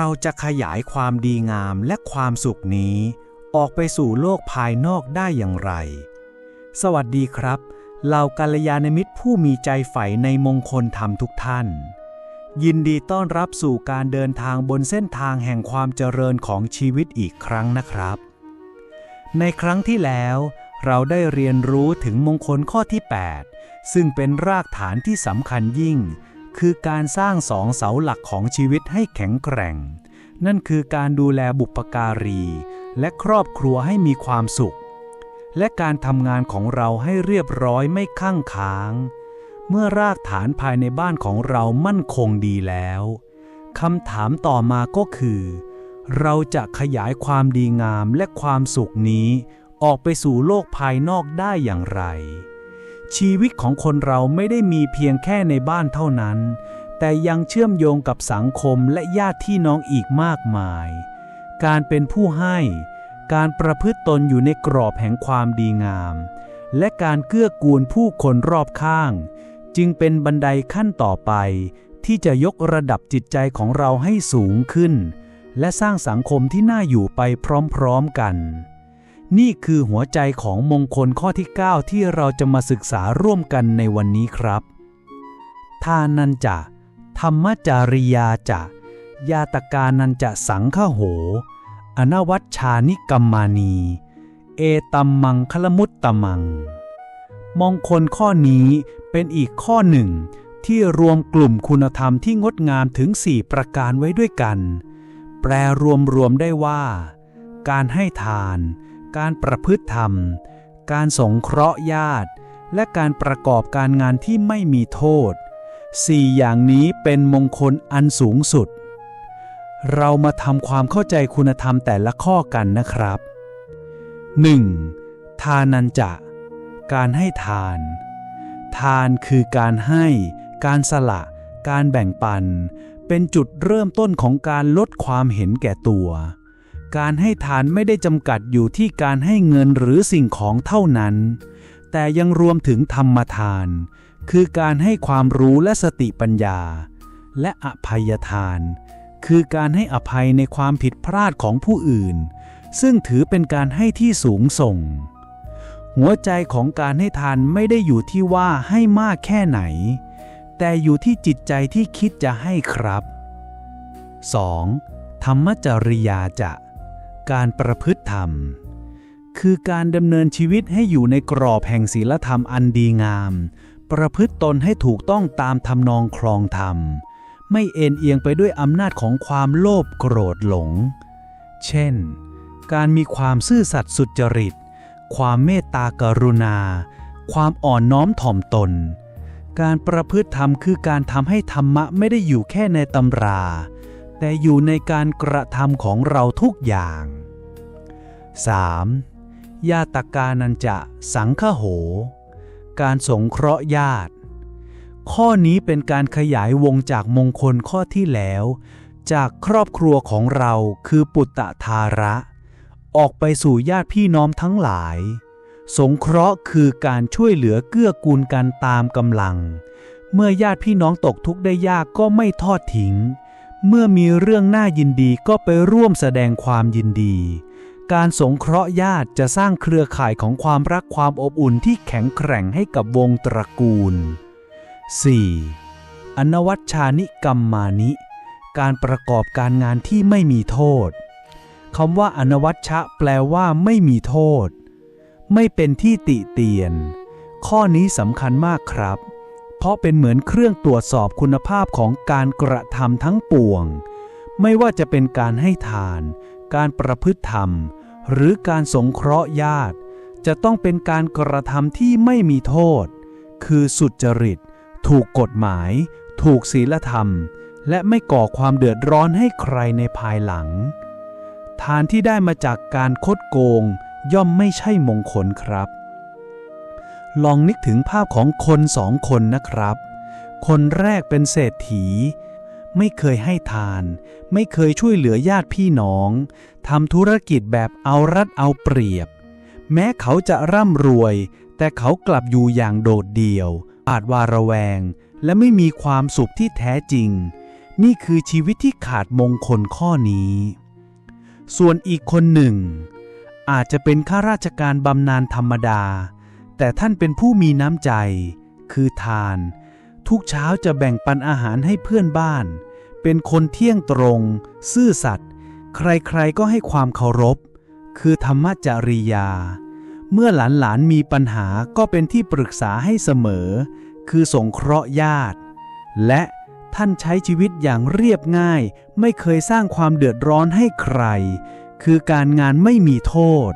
เราจะขยายความดีงามและความสุขนี้ ออกไปสู่โลกภายนอกได้อย่างไร สวัสดีครับเหล่ากัลยาณมิตรผู้มีใจใฝ่ในมงคลธรรมทุกท่าน ยินดีต้อนรับสู่การเดินทางบนเส้นทางแห่งความเจริญของชีวิตอีกครั้งนะครับ ในครั้งที่แล้วเราได้เรียนรู้ถึงมงคลข้อที่ 8 ซึ่งเป็นรากฐานที่สำคัญยิ่ง คือการสร้างสองเสาหลักของชีวิตให้แข็งแกร่ง นั่นคือการดูแลบุปการี และครอบครัวให้มีความสุข และการทำงานของเราให้เรียบร้อยไม่ข้างค้าง เมื่อรากฐานภายในบ้านของเรามั่นคงดีแล้วคำถามต่อมาก็คือ เราจะขยายความดีงามและความสุขนี้ ออกไปสู่โลกภายนอกได้อย่างไร ชีวิตของคนเราไม่ได้มีเพียงแค่ในบ้านเท่านั้น แต่ยังเชื่อมโยงกับสังคมและญาติพี่น้องอีกมากมาย การเป็นผู้ให้ การประพฤติตนอยู่ในกรอบแห่งความดีงาม และการเกื้อกูลผู้คนรอบข้าง จึงเป็นบันไดขั้นต่อไป ที่จะยกระดับจิตใจของเราให้สูงขึ้น และสร้างสังคมที่น่าอยู่ไปพร้อมๆกัน นี่คือหัวใจของมงคลข้อที่ 9 ที่เราจะมาศึกษาร่วมกันในวันนี้ครับ ทานันจะธรรมจาริยาจะยาตกานันจะสังฆโห อนวัชชานิกัมมานี เอตัมมังคลมุตตมัง มงคลข้อนี้เป็นอีกข้อหนึ่ง ที่รวมกลุ่มคุณธรรมที่งดงามถึง 4 ประการไว้ด้วยกัน แปลรวมรวมได้ว่า การให้ทาน การประพฤติธรรม การสงเคราะห์ญาติ และการประกอบการงานที่ไม่มีโทษสี่อย่างนี้เป็นมงคลอันสูงสุด เรามาทำความเข้าใจคุณธรรมแต่ละข้อกันนะครับ 1. ทานันจะ การให้ทาน ทานคือการให้ การสละ การแบ่งปัน เป็นจุดเริ่มต้นของการลดความเห็นแก่ตัว การให้ทานไม่ได้จำกัดอยู่ที่การให้เงินหรือสิ่งของเท่านั้น แต่ยังรวมถึงธรรมทาน คือการให้ความรู้และสติปัญญา และอภัยทาน คือการให้อภัยในความผิดพลาดของผู้อื่น ซึ่งถือเป็นการให้ที่สูงส่ง หัวใจของการให้ทานไม่ได้อยู่ที่ว่าให้มากแค่ไหน แต่อยู่ที่จิตใจที่คิดจะให้ครับ 2. ธรรมจริยาจะ การประพฤติธรรม คือการดำเนินชีวิตให้อยู่ในกรอบแห่งศีลธรรมอันดีงาม ประพฤติตนให้ถูกต้องตามทำนองครองธรรม ไม่เอ็นเอียงไปด้วยอำนาจของความโลภโกรธหลง เช่น การมีความซื่อสัตย์สุจริต ความเมตตากรุณา ความอ่อนน้อมถ่อมตน การประพฤติธรรมคือการทำให้ธรรมะไม่ได้อยู่แค่ในตำราแต่อยู่ในการกระทำของเราทุกอย่าง 3. ญาตกานันจะสังฆโห การสงเคราะห์ญาติ ข้อนี้เป็นการขยายวงจากมงคลข้อที่แล้ว จากครอบครัวของเราคือปุตตะทาระ ออกไปสู่ญาติพี่น้องทั้งหลาย สงเคราะห์คือการช่วยเหลือเกื้อกูลกันตามกำลัง เมื่อญาติพี่น้องตกทุกข์ได้ยากก็ไม่ทอดทิ้ง เมื่อมีเรื่องน่ายินดีก็ไปร่วมแสดงความยินดี การสงเคราะห์ญาติจะสร้างเครือข่ายของความรักความอบอุ่นที่แข็งแกร่งให้กับวงตระกูล 4. อนวัชชานิกรรมมานิ การประกอบการงานที่ไม่มีโทษคำว่าอนวัชชะแปลว่าไม่มีโทษ ไม่เป็นที่ติเตียน ข้อนี้สำคัญมากครับ เพราะเป็นเหมือนเครื่องตรวจสอบคุณภาพของการกระทำทั้งปวง ไม่ว่าจะเป็นการให้ทาน การประพฤติธรรม หรือการสงเคราะห์ญาติ จะต้องเป็นการกระทำที่ไม่มีโทษ คือสุจริต ถูกกฎหมาย ถูกศีลธรรม และไม่ก่อความเดือดร้อนให้ใครในภายหลัง ทานที่ได้มาจากการคดโกงย่อมไม่ใช่มงคลครับ ลองนึกถึงภาพของคนสองคนนะครับ คนแรกเป็นเศรษฐี ไม่เคยให้ทาน ไม่เคยช่วยเหลือญาติพี่น้องทำธุรกิจแบบเอารัดเอาเปรียบ แม้เขาจะร่ำรวย แต่เขากลับอยู่อย่างโดดเดี่ยว อาจวาระแวง และไม่มีความสุขที่แท้จริง นี่คือชีวิตที่ขาดมงคลข้อนี้ ส่วนอีกคนหนึ่ง อาจจะเป็นข้าราชการบำนาญธรรมดา แต่ท่านเป็นผู้มีน้ำใจ คือทานทุกเช้าจะแบ่งปันอาหารให้เพื่อนบ้าน เป็นคนเที่ยงตรง ซื่อสัตย์ ใครๆก็ให้ความเคารพ คือธรรมจริยา เมื่อหลานๆมีปัญหาก็เป็นที่ปรึกษาให้เสมอ คือสงเคราะห์ญาติ และท่านใช้ชีวิตอย่างเรียบง่าย ไม่เคยสร้างความเดือดร้อนให้ใคร คือการงานไม่มีโทษ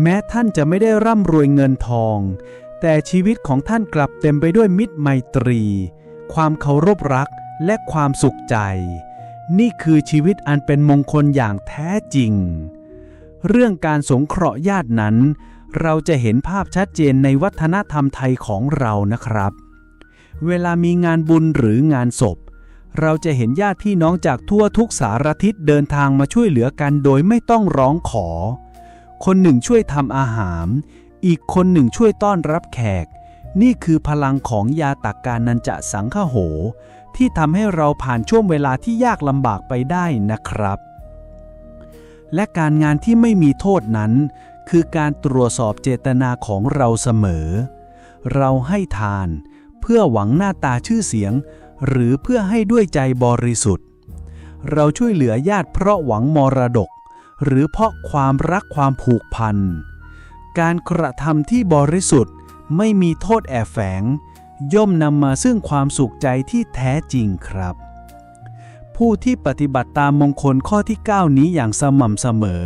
แม้ท่านจะไม่ได้ร่ำรวยเงินทอง แต่ชีวิตของท่านกลับเต็มไปด้วยมิตรไมตรี ความเคารพรัก และความสุขใจ นี่คือชีวิตอันเป็นมงคลอย่างแท้จริง เรื่องการสงเคราะห์ญาตินั้น เราจะเห็นภาพชัดเจนในวัฒนธรรมไทยของเรานะครับ เวลามีงานบุญหรืองานศพ เราจะเห็นญาติพี่น้องจากทั่วทุกสารทิศเดินทางมาช่วยเหลือกันโดยไม่ต้องร้องขอ คนหนึ่งช่วยทำอาหาร อีกคนหนึ่งช่วยต้อนรับแขกนี่คือพลังของยาตักการนันจะสังฆโห ที่ทำให้เราผ่านช่วงเวลาที่ยากลำบากไปได้นะครับ และการงานที่ไม่มีโทษนั้น คือการตรวจสอบเจตนาของเราเสมอ เราให้ทาน เพื่อหวังหน้าตาชื่อเสียง หรือเพื่อให้ด้วยใจบริสุทธิ์ เราช่วยเหลือญาติเพราะหวังมรดก หรือเพราะความรักความผูกพัน การกระทำที่บริสุทธิ์ไม่มีโทษแอบแฝง ย่อมนำมาซึ่งความสุขใจที่แท้จริงครับ ผู้ที่ปฏิบัติตามมงคลข้อที่ 9 นี้อย่างสม่ำเสมอ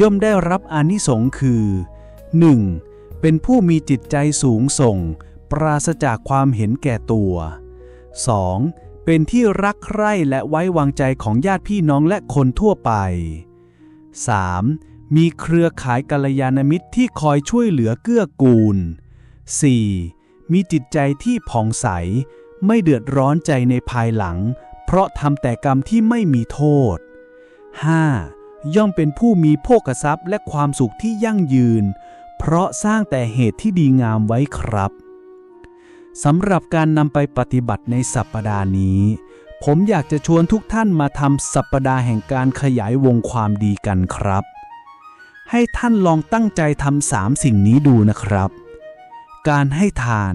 ย่อมได้รับอานิสงค์คือ 1. เป็นผู้มีจิตใจสูงส่ง ปราศจากความเห็นแก่ตัว 2. เป็นที่รักใคร่และไว้วางใจของญาติพี่น้องและคนทั่วไป 3. มีเครือข่ายกัลยาณมิตรที่คอยช่วยเหลือเกื้อกูล 4. มีจิตใจที่ผ่องใส ไม่เดือดร้อนใจในภายหลัง เพราะทำแต่กรรมที่ไม่มีโทษ 5. ย่อมเป็นผู้มีโภคทรัพย์และความสุขที่ยั่งยืน เพราะสร้างแต่เหตุที่ดีงามไว้ครับสำหรับการนำไปปฏิบัติในสัปปดาห์นี้ ผมอยากจะชวนทุกท่านมาทำสัปปดาห์แห่งการขยายวงความดีกันครับ ให้ท่านลองตั้งใจทำสามสิ่งนี้ดูนะครับ การให้ทาน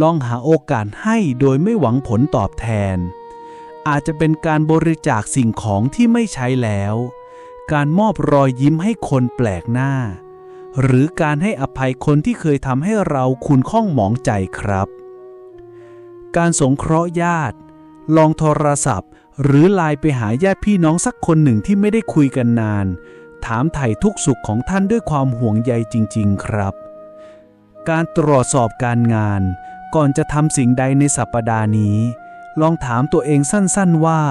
ลองหาโอกาสให้โดยไม่หวังผลตอบแทน อาจจะเป็นการบริจาคสิ่งของที่ไม่ใช้แล้ว การมอบรอยยิ้มให้คนแปลกหน้า หรือการให้อภัยคนที่เคยทำให้เราคุณข้องหมองใจครับ การสงเคราะห์ญาติ ลองโทรศัพท์ หรือไลน์ไปหาญาติพี่น้องสักคนหนึ่งที่ไม่ได้คุยกันนาน ถามไถ่ทุกสุขของท่านด้วยความห่วงใยจริง ๆ ครับ การตรวจสอบการงาน ก่อนจะทำสิ่งใดในสัปดาห์นี้ ลองถามตัวเองสั้นๆว่า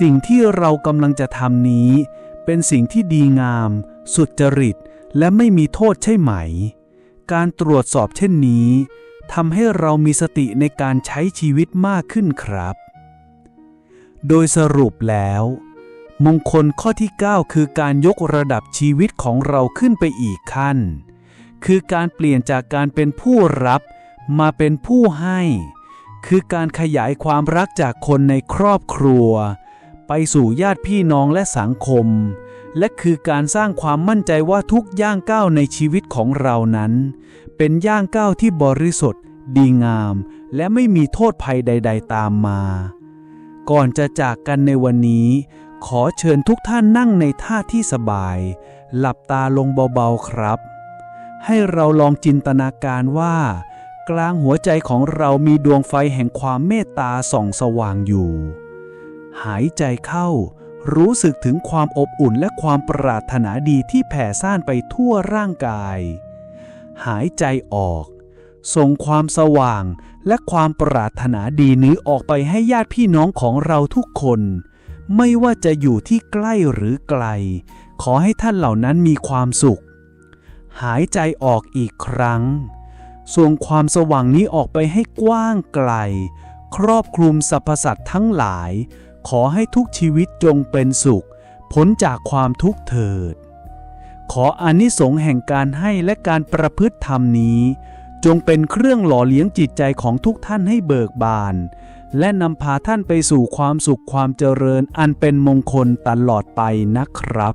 สิ่งที่เรากำลังจะทำนี้ เป็นสิ่งที่ดีงาม สุจริต และไม่มีโทษใช่ไหม การตรวจสอบเช่นนี้ทำให้เรามีสติในการใช้ชีวิตมากขึ้นครับ โดยสรุปแล้ว มงคลข้อที่ 9 คือการยกระดับชีวิตของเราขึ้นไปอีกขั้น คือการเปลี่ยนจากการเป็นผู้รับมาเป็นผู้ให้ คือการขยายความรักจากคนในครอบครัว ไปสู่ญาติพี่น้องและสังคม และคือการสร้างความมั่นใจว่าทุกย่างก้าวในชีวิตของเรานั้น เป็นย่างก้าวที่บริสุทธิ์ดีงาม และไม่มีโทษภัยใด ๆ ตามมา ก่อนจะจากกันในวันนี้ ขอเชิญทุกท่านนั่งในท่าที่สบาย หลับตาลงเบาๆครับ ให้เราลองจินตนาการว่า กลางหัวใจของเรามีดวงไฟแห่งความเมตตาส่องสว่างอยู่ หายใจเข้า รู้สึกถึงความอบอุ่นและความปรารถนาดีที่แผ่ซ่านไปทั่วร่างกาย หายใจออก ส่งความสว่างและความปรารถนาดีนี้ออกไปให้ญาติพี่น้องของเราทุกคน ไม่ว่าจะอยู่ที่ใกล้หรือไกล ขอให้ท่านเหล่านั้นมีความสุข หายใจออกอีกครั้ง ส่งความสว่างนี้ออกไปให้กว้างไกล ครอบคลุมสรรพสัตว์ทั้งหลาย ขอให้ทุกชีวิตจงเป็นสุข พ้นจากความทุกข์เถิด ขออนิสงส์แห่งการให้และการประพฤติธรรมนี้ จงเป็นเครื่องหล่อเลี้ยงจิตใจของทุกท่านให้เบิกบาน และนำพาท่านไปสู่ความสุขความเจริญอันเป็นมงคลตลอดไปนะครับ